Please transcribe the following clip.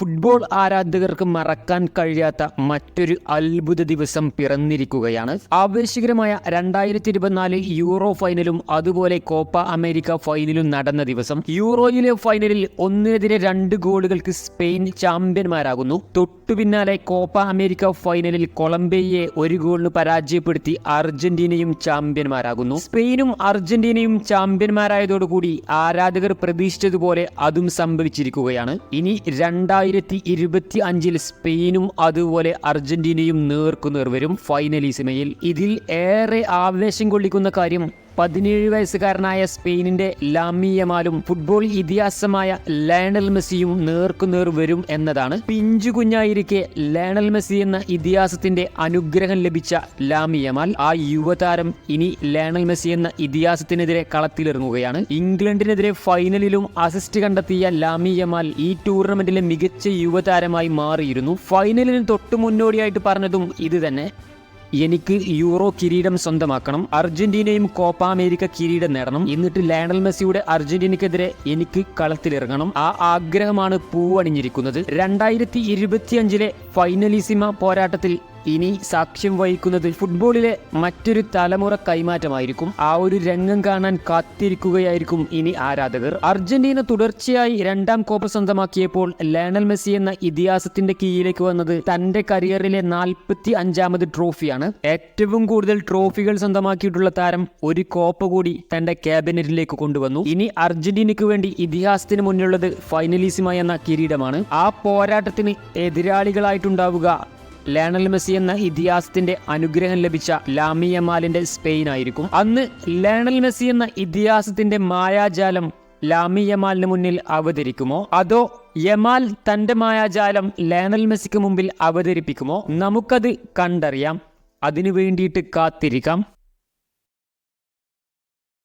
Football ആരാധകർക്ക് മറക്കാൻ കഴിയാത്ത മറ്റൊരു അത്ഭുത ദിവസം പിറന്നിരിക്കുകയാണ്. ആവേശകരമായ രണ്ടായിരത്തി ഇരുപത്തിനാല് യൂറോ ഫൈനലും അതുപോലെ കോപ്പ അമേരിക്ക ഫൈനലും നടന്ന ദിവസം. യൂറോയിലെ ഫൈനലിൽ ഒന്നിനെതിരെ രണ്ട് ഗോളുകൾക്ക് സ്പെയിൻ ചാമ്പ്യന്മാരാകുന്നു. തൊട്ടു പിന്നാലെ കോപ്പ അമേരിക്ക ഫൈനലിൽ കൊളംബിയയെ ഒരു ഗോളിന് പരാജയപ്പെടുത്തി അർജന്റീനയും ചാമ്പ്യന്മാരാകുന്നു. സ്പെയിനും അർജന്റീനയും ചാമ്പ്യന്മാരായതോടുകൂടി ആരാധകർ പ്രതീക്ഷിച്ചതുപോലെ അതും സംഭവിച്ചിരിക്കുകയാണ്. ഇനി രണ്ടായിരത്തി ഇരുപത്തി അഞ്ചിൽ സ്പെയിനും അതുപോലെ അർജന്റീനയും നേർക്കുനേർ വരും ഫൈനലിസിമയിൽ ഇതിൽ ഏറെ ആവേശം കൊള്ളിക്കുന്ന കാര്യം പതിനേഴ് വയസ്സുകാരനായ സ്പെയിനിന്റെ ലാമിയമാലും ഫുട്ബോൾ ഇതിഹാസമായ ലയണൽ മെസ്സിയും നേർക്കുനേർ വരും എന്നതാണ് പിഞ്ചു കുഞ്ഞായിരിക്കെ ലയണൽ മെസ്സി എന്ന ഇതിഹാസത്തിന്റെ അനുഗ്രഹം ലഭിച്ച ലാമിയമാൽ ആ യുവതാരം ഇനി ലയണൽ മെസ്സി എന്ന ഇതിഹാസത്തിനെതിരെ കളത്തിലിറങ്ങുകയാണ്. ഇംഗ്ലണ്ടിനെതിരെ ഫൈനലിലും അസിസ്റ്റ് കണ്ടെത്തിയ ലാമിയമാൽ ഈ ടൂർണമെന്റിലെ മികച്ച യുവതാരമായി മാറിയിരുന്നു. ഫൈനലിന് തൊട്ടു മുന്നോടിയായിട്ട് പറഞ്ഞതും ഇത് തന്നെ എനിക്ക് യൂറോ കിരീടം സ്വന്തമാക്കണം. അർജന്റീനയും കോപ്പ അമേരിക്ക കിരീടം നേടണം. എന്നിട്ട് ലയണൽ മെസ്സിയുടെ അർജന്റീനക്കെതിരെ എനിക്ക് കളത്തിലിറങ്ങണം. ആ ആഗ്രഹമാണ് പൂവണിഞ്ഞിരിക്കുന്നത്. രണ്ടായിരത്തി ഇരുപത്തിയഞ്ചിലെ ഫൈനലിസിമ പോരാട്ടത്തിൽ ഇനി സാക്ഷ്യം വഹിക്കുന്നത് ഫുട്ബോളിലെ മറ്റൊരു തലമുറ കൈമാറ്റമായിരിക്കും. ആ ഒരു രംഗം കാണാൻ കാത്തിരിക്കുകയായിരിക്കും ഇനി ആരാധകർ. അർജന്റീന തുടർച്ചയായി രണ്ടാം കോപ്പ സ്വന്തമാക്കിയപ്പോൾ ലയണൽ മെസ്സി എന്ന ഇതിഹാസത്തിന്റെ കീഴിലേക്ക് വന്നത് തന്റെ കരിയറിലെ നാൽപ്പത്തി അഞ്ചാമത് ട്രോഫിയാണ്. ഏറ്റവും കൂടുതൽ ട്രോഫികൾ സ്വന്തമാക്കിയിട്ടുള്ള താരം ഒരു കോപ്പ കൂടി തന്റെ ക്യാബിനറ്റിലേക്ക് കൊണ്ടുവന്നു. ഇനി അർജന്റീനയ്ക്ക് വേണ്ടി ഇതിഹാസത്തിന് മുന്നിലുള്ളത് ഫൈനലിസിമ എന്ന കിരീടമാണ്. ആ പോരാട്ടത്തിന് എതിരാളികളായിട്ടുണ്ടാവുക ലയണൽ മെസ്സി എന്ന ഇതിഹാസത്തിന്റെ അനുഗ്രഹം ലഭിച്ച ലാമിയമാലിന്റെ സ്പെയിൻ ആയിരിക്കും അന്ന് ലയണൽ മെസ്സി എന്ന ഇതിഹാസത്തിന്റെ മായാജാലം ലാമി യമാലിന് മുന്നിൽ അവതരിക്കുമോ? അതോ യമാൽ തന്റെ മായാജാലം ലയണൽ മെസ്സിക്ക് മുമ്പിൽ അവതരിപ്പിക്കുമോ? നമുക്കത് കണ്ടറിയാം. അതിനു വേണ്ടിയിട്ട് കാത്തിരിക്കാം.